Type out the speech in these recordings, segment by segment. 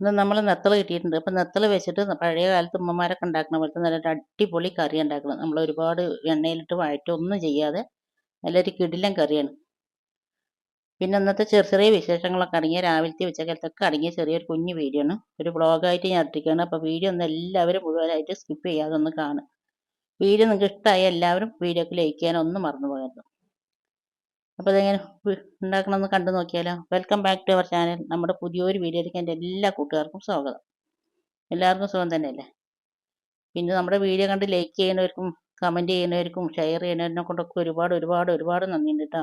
ഇന്ന് നമ്മൾ നെത്തൾ കിട്ടിയിട്ടുണ്ട്. അപ്പം നെത്തൾ വെച്ചിട്ട് പഴയ കാലത്ത് ഉമ്മമാരൊക്കെ ഉണ്ടാക്കുന്ന പോലത്തെ നല്ല അടിപൊളി കറി ഉണ്ടാക്കണം. നമ്മൾ ഒരുപാട് എണ്ണയിലിട്ട് വഴറ്റി ഒന്നും ചെയ്യാതെ നല്ലൊരു കിടിലൻ കറിയാണ്. പിന്നെ ഇന്നത്തെ ചെറിയ ചെറിയ വിശേഷങ്ങളൊക്കെ അടങ്ങിയ രാവിലത്തെ ഉച്ചക്കലത്തൊക്കെ അടങ്ങിയ ചെറിയൊരു കുഞ്ഞു വീഡിയോ ആണ്. ഒരു ബ്ലോഗായിട്ട് ഞാൻ ഇട്ടിരിക്കുകയാണ്. അപ്പോൾ വീഡിയോ ഒന്ന് എല്ലാവരും മുഴുവനായിട്ട് സ്കിപ്പ് ചെയ്യാതെ ഒന്ന് കാണും വീഡിയോ നിങ്ങൾക്ക് ഇഷ്ടമായ എല്ലാവരും വീഡിയോക്ക് ലൈക്ക് ചെയ്യാനൊന്നും മറന്നു പോകരുത്. അപ്പോൾ അതെങ്ങനെ ഉണ്ടാക്കണമെന്ന് കണ്ടു നോക്കിയാലോ? Welcome back to our channel നമ്മുടെ പുതിയൊരു വീഡിയോയിലേക്ക് എന്റെ എല്ലാ കൂട്ടുകാർക്കും സ്വാഗതം. എല്ലാവർക്കും സുഖം തന്നെയല്ലേ? പിന്നെ നമ്മുടെ വീഡിയോ കണ്ട് ലൈക്ക് ചെയ്യുന്നവർക്കും കമന്റ് ചെയ്യുന്നവർക്കും ഷെയർ ചെയ്യുന്നവരിനെ കൊണ്ടൊക്കെ ഒരുപാട് ഒരുപാട് ഒരുപാട് നന്ദിയുണ്ട് കേട്ടോ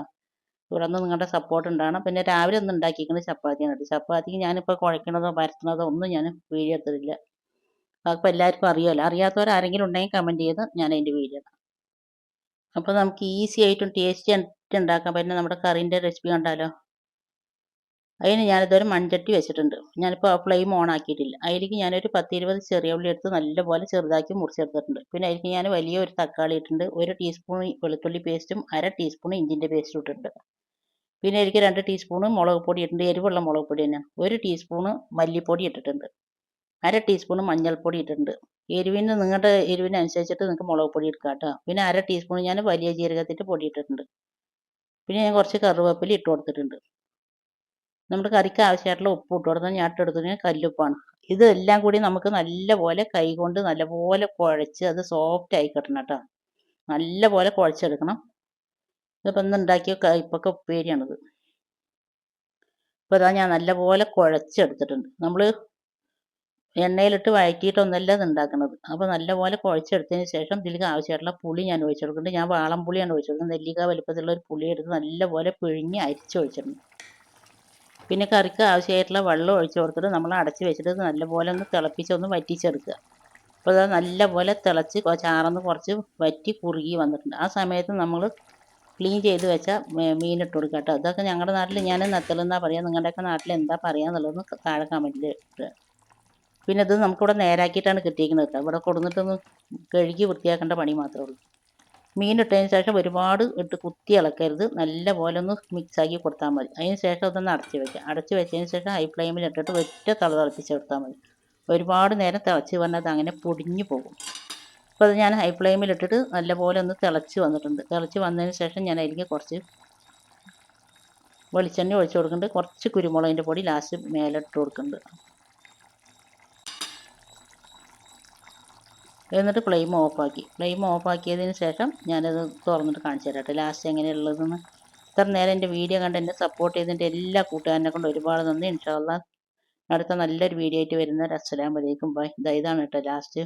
തുടർന്ന് നിങ്ങളുടെ സപ്പോർട്ട് ഉണ്ടാകണം പിന്നെ രാവിലെ ഒന്ന് ഉണ്ടാക്കിയിരിക്കുന്നത് ചപ്പാത്തിയാണ് കേട്ടോ. ചപ്പാത്തിക്ക് ഞാനിപ്പോൾ കുഴക്കണതോ പരത്തണതോ ഒന്നും ഞാൻ വീഡിയോ എടുത്തിട്ടില്ല. അപ്പോൾ എല്ലാവർക്കും അറിയാമല്ലോ അറിയാത്തവർ ആരെങ്കിലും ഉണ്ടെങ്കിൽ കമന്റ് ചെയ്ത് ഞാൻ അതിന്റെ വീഡിയോ അപ്പോൾ നമുക്ക് ഈസി ആയിട്ടും ടേസ്റ്റി ആയിട്ട് ഉണ്ടാക്കാൻ പറ്റുന്ന നമ്മുടെ കറീന്റെ റെസിപ്പി കണ്ടാലോ? അതിന് ഞാനിതൊരു മൺചട്ടി വെച്ചിട്ടുണ്ട്. ഞാനിപ്പോൾ ഫ്ലെയിം ഓൺ ആക്കിയിട്ടില്ല. അതിലേക്ക് ഞാനൊരു പത്ത് ഇരുപത് ചെറിയ ഉള്ളി എടുത്ത് നല്ലപോലെ ചെറുതാക്കി മുറിച്ചെടുത്തിട്ടുണ്ട്. പിന്നെ അതിലേക്ക് ഞാൻ വലിയ ഒരു തക്കാളി ഇട്ടിട്ടുണ്ട്. ഒരു ടീസ്പൂൺ വെളുത്തുള്ളി പേസ്റ്റും അര ടീസ്പൂൺ ഇഞ്ചിന്റെ പേസ്റ്റും ഇട്ടിട്ടുണ്ട്. പിന്നെ എനിക്ക് രണ്ട് ടീസ്പൂൺ മുളക് പൊടി ഇട്ടിട്ടുണ്ട്. എരിവുള്ള മുളക് പൊടി തന്നെയാണ് ഒരു ടീസ്പൂൺ മല്ലിപ്പൊടി ഇട്ടിട്ടുണ്ട്. അര ടീസ്പൂൺ മഞ്ഞൾപ്പൊടി ഇട്ടിട്ടുണ്ട്. എരിവിന് നിങ്ങളുടെ എരിവിനനുസരിച്ചിട്ട് നിങ്ങൾക്ക് മുളക് പൊടി എടുക്കാം കേട്ടോ. പിന്നെ അര ടീസ്പൂൺ ഞാൻ വലിയ ജീരകത്തിന്റെ പൊടി ഇട്ടിട്ടുണ്ട്. പിന്നെ ഞാൻ കുറച്ച് കറിവേപ്പില ഇട്ട് കൊടുത്തിട്ടുണ്ട്. നമ്മുടെ കറിക്ക് ആവശ്യമായിട്ടുള്ള ഉപ്പ് ഇട്ട് കൊടുത്താൽ ഞാൻ ഇട്ടെടുത്തിട്ട് കല്ലുപ്പാണ്. ഇതെല്ലാം കൂടി നമുക്ക് നല്ലപോലെ കൈകൊണ്ട് നല്ലപോലെ കുഴച്ച് അത് സോഫ്റ്റ് ആയി കിട്ടണം കേട്ടോ. നല്ലപോലെ കുഴച്ചെടുക്കണം. ഇതിപ്പോൾ ഇന്ന് ഉണ്ടാക്കിയ കയ്പ്പൊക്കെ ഉപ്പേരിയാണിത്. ഇപ്പോൾ ഇതാ ഞാൻ നല്ലപോലെ കുഴച്ചെടുത്തിട്ടുണ്ട്. നമ്മൾ എണ്ണയിലിട്ട് വഴറ്റിയിട്ടൊന്നല്ല ഇത് ഉണ്ടാക്കുന്നത് അപ്പോൾ നല്ലപോലെ കുഴച്ചെടുത്തതിന് ശേഷം ഇതിലേക്ക് ആവശ്യമായിട്ടുള്ള പുളി ഞാൻ ഒഴിച്ചു കൊടുക്കുന്നുണ്ട് ഞാൻ വാളം പുളിയാണ് കൊടുക്കുന്നത് നെല്ലിക്ക വലുപ്പത്തിലുള്ള ഒരു പുളി എടുത്ത് നല്ലപോലെ പിഴിഞ്ഞ് അരിച്ച് ഒഴിച്ചിട്ടുണ്ട് പിന്നെ കറിക്ക് ആവശ്യമായിട്ടുള്ള വെള്ളം ഒഴിച്ച് കൊടുത്തിട്ട് നമ്മൾ അടച്ച് വെച്ചിട്ട് നല്ലപോലെ ഒന്ന് തിളപ്പിച്ചൊന്ന് വറ്റിച്ചെടുക്കുക. അപ്പോൾ അത് നല്ലപോലെ തിളച്ച് ചാറന്ന് കുറച്ച് വറ്റി കുറുകി വന്നിട്ടുണ്ട്. ആ സമയത്ത് നമ്മൾ ക്ലീൻ ചെയ്ത് വെച്ച മീൻ ഇട്ട് കൊടുക്കുക കേട്ടോ. ഇതൊക്കെ ഞങ്ങളുടെ നാട്ടിൽ ഞാൻ നത്തലെന്നാണ് പറയുക നിങ്ങളുടെയൊക്കെ നാട്ടിൽ എന്താ പറയുക എന്നുള്ളതൊന്ന് താഴെ കമന്റിൽ ഇട്ട് പിന്നെ ഇത് നമുക്കിവിടെ നേരാക്കിയിട്ടാണ് കിട്ടിയിരിക്കുന്നത് കേട്ടോ. ഇവിടെ കൊടുന്നിട്ടൊന്ന് കഴുകി വൃത്തിയാക്കേണ്ട പണി മാത്രമേ ഉള്ളൂ. മീൻ ഇട്ടതിന് ശേഷം ഒരുപാട് ഇട്ട് കുത്തി ഇളക്കരുത്. നല്ല പോലെ ഒന്ന് മിക്സാക്കി കൊടുത്താൽ മതി. അതിന് ശേഷം അതൊന്ന് അടച്ച് വെക്കുക. അടച്ച് വെച്ചതിന് ശേഷം ഹൈ ഫ്ലെയിമിൽ ഇട്ടിട്ട് ഒറ്റ തള തിളപ്പിച്ചെടുത്താൽ മതി. ഒരുപാട് നേരം തിളച്ച് വന്നാൽ അങ്ങനെ പൊടിഞ്ഞു പോകും. അപ്പോൾ അത് ഞാൻ ഹൈ ഫ്ലെയിമിൽ ഇട്ടിട്ട് നല്ലപോലെ ഒന്ന് തിളച്ച് വന്നിട്ടുണ്ട്. തിളച്ച് വന്നതിന് ശേഷം ഞാൻ അതിലേക്ക് കുറച്ച് വെളിച്ചെണ്ണ ഒഴിച്ച് കൊടുക്കുന്നുണ്ട്. കുറച്ച് കുരുമുളകിന്റെ പൊടി ലാസ്റ്റ് മേലിട്ട് കൊടുക്കുന്നുണ്ട്. എന്നിട്ട് ഫ്ലെയിം ഓഫാക്കി ഫ്ലെയിം ഓഫാക്കിയതിന് ശേഷം ഞാനത് തുറന്നിട്ട് കാണിച്ചു തരാം കേട്ടോ. ലാസ്റ്റ് എങ്ങനെയുള്ളതെന്ന്. ഇത്ര നേരം എന്റെ വീഡിയോ കണ്ട് എന്നെ സപ്പോർട്ട് ചെയ്തതിന്റെ എല്ലാ കൂട്ടുകാരനെ കൊണ്ട് ഒരുപാട് നന്ദി. ഇൻഷാല്ല അടുത്ത നല്ലൊരു വീഡിയോ ആയിട്ട് വരുന്ന അസ്സലാമലൈക്കും ബൈ. ഇതാണ് കേട്ടോ ലാസ്റ്റ്